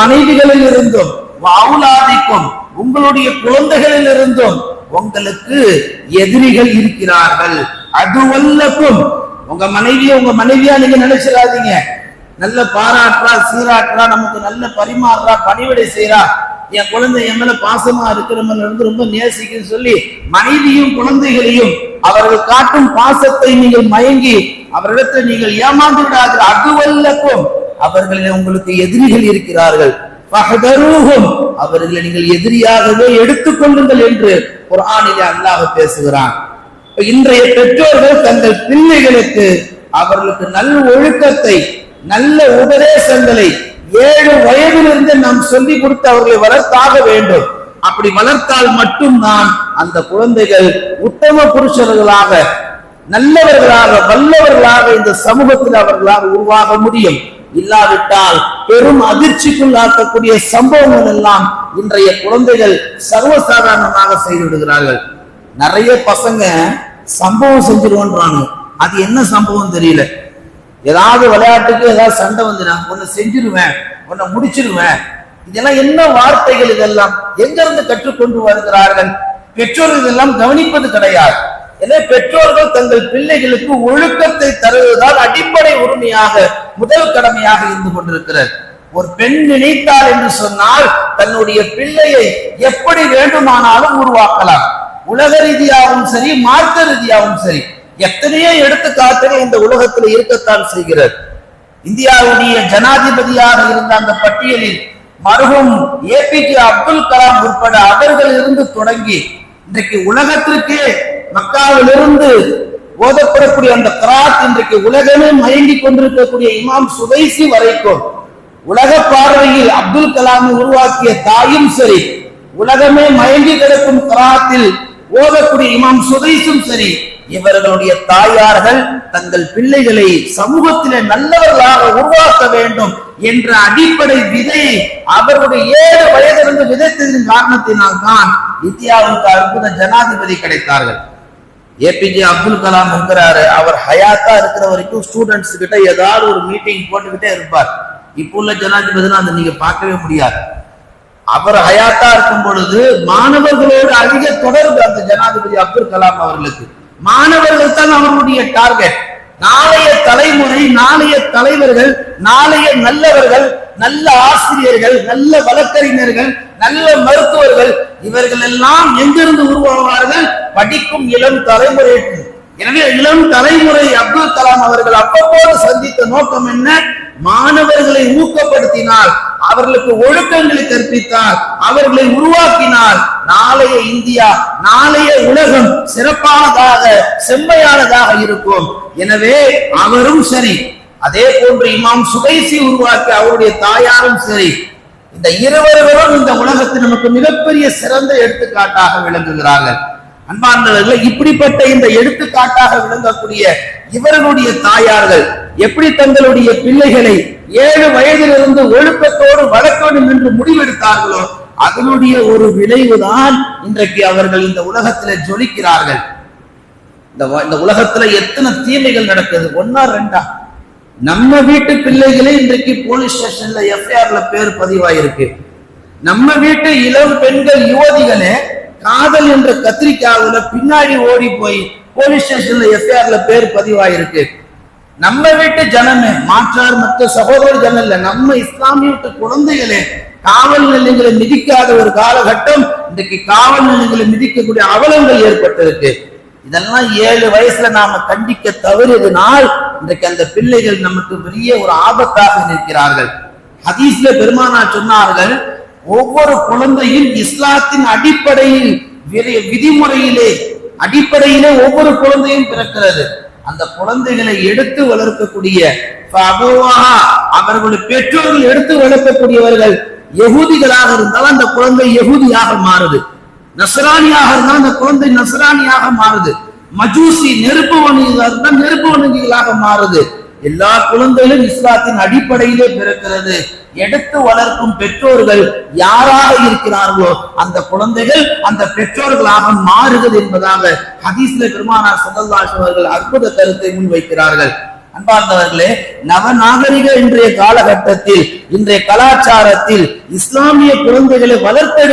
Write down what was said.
மனைவிகளில் இருந்தும் அவுலாதிக்கும் உங்களுடைய குழந்தைகளில் இருந்தும் உங்களுக்கு எதிரிகள் இருக்கிறார்கள். அது வல்லக்கும். உங்க மனைவியை உங்க மனைவியா நீங்க நினைச்சிடாதீங்க. நல்ல பாராட்டுறா சீராட்டுறா நமக்கு நல்ல பரிமாறுறா பணிவிடை செய்யறா என் குழந்தை என் மேல பாசமா இருக்கிறவங்க இருந்து ரொம்ப நேசிக்குன்னு சொல்லி மனைவியும் குழந்தைகளையும் அவர்கள் காட்டும் பாசத்தை நீங்கள் மயங்கி அவரிடத்தில் நீங்கள் ஏமாந்து விடாது அதுவல்லக்கும் அவர்களில் உங்களுக்கு எதிரிகள் இருக்கிறார்கள். அவர்களை நீங்கள் எதிரியாகவே எடுத்துக் கொள்ளுங்கள் என்று குர்ஆனிலே அல்லாஹ் பேசுகிறான். இன்றைய பெற்றோர்கள் தங்கள் பிள்ளைகளுக்கு அவர்களுக்கு நல்ல ஒழுக்கத்தை நல்ல உபதேசங்களை ஏழு வயதிலிருந்து நாம் சொல்லி கொடுத்து அவர்களை வளர்த்தாக வேண்டும். அப்படி வளர்த்தால் மட்டும்தான் அந்த குழந்தைகள் உத்தம புருஷர்களாக நல்லவர்களாக வல்லவர்களாக இந்த சமூகத்தில் அவர்களாக உருவாக முடியும். இல்லாவிட்டால் பெரும் அதிர்ச்சிக்குள்ளாக்கக்கூடிய சம்பவங்கள் எல்லாம் இன்றைய குழந்தைகள் சர்வசாதாரணமாக செய்து விடுகிறார்கள் நிறைய பசங்க சம்பவம் செஞ்சிருவோன்றாங்க. அது என்ன சம்பவம் தெரியல. ஏதாவது விளையாட்டுக்கு ஏதாவது சண்டை வந்துடா உன்னை செஞ்சிருவேன் உன்னை முடிச்சிருவேன். இதெல்லாம் என்ன வார்த்தைகள் இதெல்லாம்? எங்கிருந்து கற்றுக்கொண்டு வருகிறார்கள்? பெற்றோர்கள் இதெல்லாம் கவனிப்பது கிடையாது. எனவே பெற்றோர்கள் தங்கள் பிள்ளைகளுக்கு ஒழுக்கத்தை தருவதால் அடிப்படை உரிமையாக முதல் கடமையாக இருந்து கொண்டிருக்கிறது ஒரு பெண் நினைத்தாள் என்று சொன்னால் தன்னுடைய பிள்ளையை எப்படி வேண்டுமானாலும் உருவாக்கலாம். உலக ரீதியாகவும் சரி மார்க்க ரீதியாகவும் சரி எத்தனையோ எடுத்துக்காட்டுகள் இந்த உலகத்தில் இருக்கத்தான் செய்கிறது. இந்தியாவுடைய ஜனாதிபதியாக இருந்த அந்த பட்டியலில் மருகும் கே அப்துல் கலாம் உட்பட அவர்கள் இருந்து தொடங்கி இன்றைக்கு உலகத்திற்கே மக்காவிலிருந்து ஓதப்படக்கூடிய அந்த கராத் இன்றைக்கு உலகமே மயங்கி கொண்டிருக்கக்கூடிய இமாம் சுதைசி வரைக்கும் உலக பார்வையில் அப்துல் கலாமை உருவாக்கிய தாயும் சரி உலகமே மயங்கி கிடக்கும் கராத்தில் ஓதக்கூடிய இமாம் சுதைசும் சரி இவர்களுடைய தாயார்கள் தங்கள் பிள்ளைகளை சமூகத்திலே நல்லவர்களாக உருவாக்க வேண்டும் என்ற அடிப்படை விதையை அவருடைய ஏழு வயதிலிருந்து விதைத்ததின் காரணத்தினால் தான் இந்தியாவுக்கு அற்புத ஜனாதிபதி கிடைத்தார்கள். ஏபிஜே அப்துல் கலாம் இருக்கிறாரு அவர் ஹயாத்தா இருக்கிற வரைக்கும் ஸ்டூடெண்ட்ஸ் கிட்ட ஏதாவது ஒரு மீட்டிங் போட்டுக்கிட்டே இருப்பார். இப்போ உள்ள ஜனாதிபதினா அதை நீங்க பார்க்கவே முடியாது. அவர் ஹயாத்தா இருக்கும் பொழுது மாணவர்களோடு அதிக தொடர்பு அந்த ஜனாதிபதி அப்துல் கலாம் அவர்களுக்கு. மாணவர்கள் தான் அவர்களுடைய டார்கெட் நாளைய தலைமுறை நாளைய தலைவர்கள் நாளைய நல்லவர்கள் நல்ல ஆசிரியர்கள் நல்ல வழக்கறிஞர்கள் நல்ல மருத்துவர்கள் இவர்கள் எல்லாம் எங்கிருந்து உருவாக படிக்கும் இளம் தலைமுறைக்கு. எனவே இளம் தலைமுறை அப்துல் கலாம் அவர்கள் அப்பப்போது சந்தித்த நோக்கம் என்ன? மாணவர்களை ஊக்கப்படுத்தினால் அவர்களுக்கு ஒழுக்கங்களை கற்பித்தார். அவர்களை உருவாக்கினால் நாளைய இந்தியா நாளைய உலகம் சிறப்பானதாக செம்மையானதாக இருக்கும். எனவே அவரும் சரி. அதே போன்று இமாம் சுகைசி உருவாக்கி அவருடைய தாயாரும் சரி. இந்த இருவர்களும் இந்த உலகத்தில் நமக்கு மிகப்பெரிய சிறந்த எடுத்துக்காட்டாக விளங்குகிறார்கள். அன்பார்ந்தவர்கள் இப்படிப்பட்ட இந்த எடுத்துக்காட்டாக விளங்கக்கூடிய இவர்களுடைய தாயார்கள் எப்படி தங்களுடைய பிள்ளைகளை ஏழு வயதிலிருந்து ஒழுக்கத்தோடு வளர்க்க என்று முடிவெடுத்தார்களோ அதனுடைய ஒரு விளைவுதான் இன்றைக்கு அவர்கள் இந்த உலகத்துல ஜொலிக்கிறார்கள். இந்த இந்த உலகத்துல எத்தனை தீமைகள் நடக்குது? ஒன்னா ரெண்டா? நம்ம வீட்டு பிள்ளைகளே இன்றைக்கு போலீஸ் ஸ்டேஷன்ல எஃப்ஐஆர்ல பேர் பதிவாயிருக்கு. நம்ம வீட்டு இளம் பெண்கள் யுவதிகளே காதல் என்ற கத்திரிக்காவுல பின்னாடி ஓடி போய் போலீஸ் ஸ்டேஷன்ல எஃப்ஐஆர்ல பேர் பதிவாயிருக்கு. நம்ம வீட்டு ஜனமே மாற்றார் மற்ற சகோதர ஜனம் இல்ல நம்ம இஸ்லாமிய வீட்டு குழந்தைகளே காவல் நிலையங்களை மிதிக்காத ஒரு காலகட்டம் இன்றைக்கு காவல் நிலையங்களை மிதிக்கக்கூடிய அவலங்கள் ஏற்பட்டிருக்கு. இதெல்லாம் ஏழு வயசுல நாம கண்டிக்க தவறியதுனால் இன்றைக்கு அந்த பிள்ளைகள் நமக்கு பெரிய ஒரு ஆபத்தாக நிற்கிறார்கள். ஹதீஸ்ல பெருமானா சொன்னார்கள் ஒவ்வொரு குழந்தையும் இஸ்லாத்தின் அடிப்படையில் விதிமுறையிலே அடிப்படையிலே ஒவ்வொரு குழந்தையும் பிறக்கிறது. அந்த குழந்தைகளை எடுத்து வளர்க்கக்கூடிய அவர்களுடைய பெற்றோர்கள் எடுத்து வளர்க்கக்கூடியவர்கள் எகுதிகளாக இருந்தால் அந்த குழந்தை எகுதியாக மாறுது. நசராணியாக இருந்தால் அந்த குழந்தை நசராணியாக மாறுது. மஜூசி நெருப்பு வணிகர்களாக இருந்தால் நெருப்பு வணிகளாக மாறுது. எல்லா குழந்தைகளும் இஸ்லாத்தின் அடிப்படையிலே பிறக்கிறது. எடுத்து வளர்க்கும் பெற்றோர்கள் யாராக இருக்கிறார்களோ அந்த குழந்தைகள் அந்த பெற்றோர்களாக மாறுகிறது என்பதாக ஹதீஸ்ல பெருமானார் சல்லல்லாஹு அவர்கள் அற்புத கருத்தை முன்வைக்கிறார்கள். அன்பார்ந்தவர்களே நவநாகரிக இன்றைய காலகட்டத்தில் இன்றைய கலாச்சாரத்தில் இஸ்லாமிய குழந்தைகளை வளர்த்தெடு